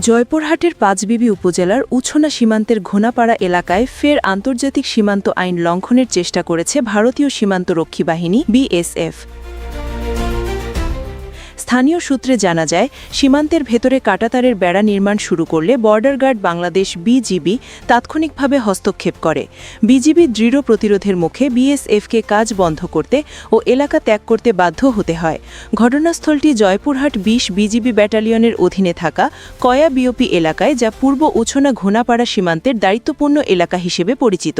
জয়পুরহাটের পাঁচবিবি উপজেলার উছনা সীমান্তের ঘোনাপাড়া এলাকায় ফের আন্তর্জাতিক সীমান্ত আইন লঙ্ঘনের চেষ্টা করেছে ভারতীয় সীমান্ত রক্ষী বাহিনী, বিএসএফ। স্থানীয় সূত্রে জানা যায়, সীমান্তের ভেতরে কাটাতারের বেড়া নির্মাণ শুরু করলে বর্ডার গার্ড বাংলাদেশ বিজিবি তাৎক্ষণিকভাবে হস্তক্ষেপ করে। বিজিবি দৃঢ় প্রতিরোধের মুখে বিএসএফকে কাজ বন্ধ করতে ও এলাকা ত্যাগ করতে বাধ্য হতে হয়। ঘটনাস্থলটি জয়পুরহাট বিশ বিজিবি ব্যাটালিয়নের অধীনে থাকা কয়া বিওপি এলাকায়, যা পূর্ব উছনা ঘোনাপাড়া সীমান্তের দায়িত্বপূর্ণ এলাকা হিসেবে পরিচিত।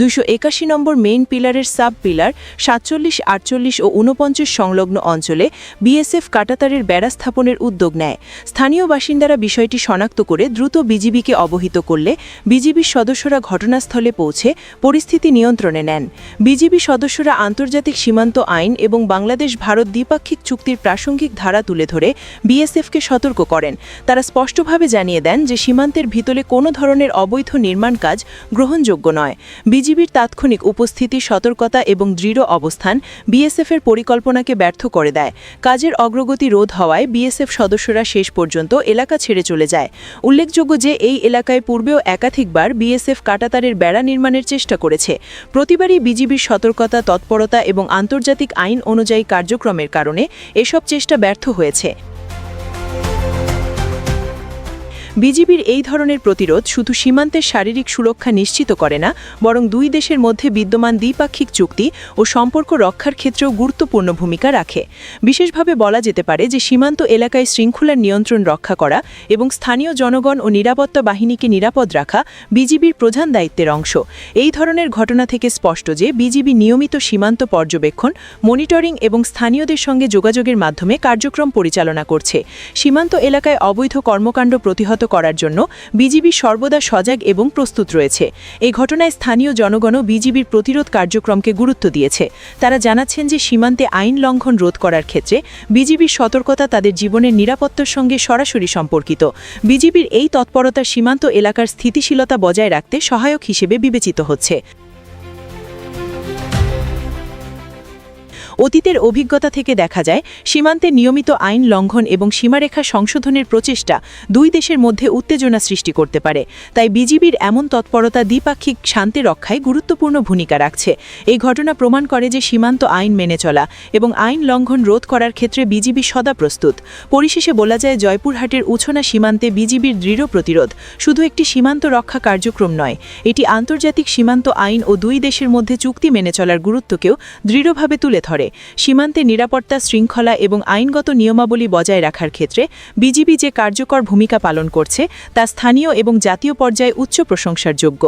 দুশো একাশি নম্বর মেইন পিলারের সাব পিলার সাতচল্লিশ, আটচল্লিশ ও ঊনপঞ্চাশ সংলগ্ন অঞ্চলে বিএসএফ কাটাতারের বেড়া স্থাপনের উদ্যোগ নেয়। স্থানীয় বাসিন্দারা বিষয়টি শনাক্ত করে দ্রুত বিজিবিকে অবহিত করলে বিজিবির সদস্যরা ঘটনাস্থলে পৌঁছে পরিস্থিতি নিয়ন্ত্রণে নেন। বিজিবি সদস্যরা আন্তর্জাতিক সীমান্ত আইন এবং বাংলাদেশ ভারত দ্বিপাক্ষিক চুক্তির প্রাসঙ্গিক ধারা তুলে ধরে বিএসএফকে সতর্ক করেন। তারা স্পষ্টভাবে জানিয়ে দেন যে সীমান্তের ভিতরে কোনো ধরনের অবৈধ নির্মাণ কাজ গ্রহণযোগ্য নয়। বিজিবির তাৎক্ষণিক উপস্থিতি, সতর্কতা এবং দৃঢ় অবস্থান বিএসএফের পরিকল্পনাকে ব্যর্থ করে দেয়। কাজের অগ্রগতি রোধ হওয়ায় বিএসএফ সদস্যরা শেষ পর্যন্ত এলাকা ছেড়ে চলে যায়। উল্লেখযোগ্য যে, এই এলাকায় পূর্বেও একাধিকবার বিএসএফ কাটাতারের বেড়া নির্মাণের চেষ্টা করেছে। প্রতিবারই বিজিবির সতর্কতা, তৎপরতা এবং আন্তর্জাতিক আইন অনুযায়ী কার্যক্রমের কারণে এসব চেষ্টা ব্যর্থ হয়েছে। বিজিবির এই ধরনের প্রতিরোধ শুধু সীমান্তের শারীরিক সুরক্ষা নিশ্চিত করে না, বরং দুই দেশের মধ্যে বিদ্যমান দ্বিপাক্ষিক চুক্তি ও সম্পর্ক রক্ষার ক্ষেত্রেও গুরুত্বপূর্ণ ভূমিকা রাখে। বিশেষভাবে বলা যেতে পারে যে সীমান্ত এলাকায় শৃঙ্খলার নিয়ন্ত্রণ রক্ষা করা এবং স্থানীয় জনগণ ও নিরাপত্তা বাহিনীকে নিরাপদ রাখা বিজিবির প্রধান দায়িত্বের অংশ। এই ধরনের ঘটনা থেকে স্পষ্ট যে বিজিবি নিয়মিত সীমান্ত পর্যবেক্ষণ, মনিটরিং এবং স্থানীয়দের সঙ্গে যোগাযোগের মাধ্যমে কার্যক্রম পরিচালনা করছে। সীমান্ত এলাকায় অবৈধ কর্মকাণ্ড প্রতিহত করার জন্য বিজিবি সর্বদা সজাগ এবং প্রস্তুত রয়েছে। এই ঘটনায় স্থানীয় জনগণও বিজিবির প্রতিরোধ কার্যক্রমকে গুরুত্ব দিয়েছে। তারা জানাচ্ছেন যে সীমান্তে আইন লঙ্ঘন রোধ করার ক্ষেত্রে বিজিবির সতর্কতা তাদের জীবনের নিরাপত্তার সঙ্গে সরাসরি সম্পর্কিত। বিজিবির এই তৎপরতা সীমান্ত এলাকার স্থিতিশীলতা বজায় রাখতে সহায়ক হিসেবে বিবেচিত হচ্ছে। অতীতের অভিজ্ঞতা থেকে দেখা যায়, সীমান্তে নিয়মিত আইন লঙ্ঘন এবং সীমারেখা সংশোধনের প্রচেষ্টা দুই দেশের মধ্যে উত্তেজনা সৃষ্টি করতে পারে। তাই বিজিবির এমন তৎপরতা দ্বিপাক্ষিক শান্তি রক্ষায় গুরুত্বপূর্ণ ভূমিকা রাখছে। এই ঘটনা প্রমাণ করে যে সীমান্ত আইন মেনে চলা এবং আইন লঙ্ঘন রোধ করার ক্ষেত্রে বিজিবি সদা প্রস্তুত। পরিশেষে বলা যায়, জয়পুরহাটের উছনা সীমান্তে বিজিবির দৃঢ় প্রতিরোধ শুধু একটি সীমান্ত রক্ষা কার্যক্রম নয়, এটি আন্তর্জাতিক সীমান্ত আইন ও দুই দেশের মধ্যে চুক্তি মেনে চলার গুরুত্বকেও দৃঢ়ভাবে তুলে ধরে। সীমান্তে নিরাপত্তা শৃঙ্খলা এবং আইনগত নিয়মাবলী বজায় রাখার ক্ষেত্রে বিজিবি যে কার্যকর ভূমিকা পালন করছে তা স্থানীয় এবং জাতীয় পর্যায়ে উচ্চ প্রশংসার যোগ্য।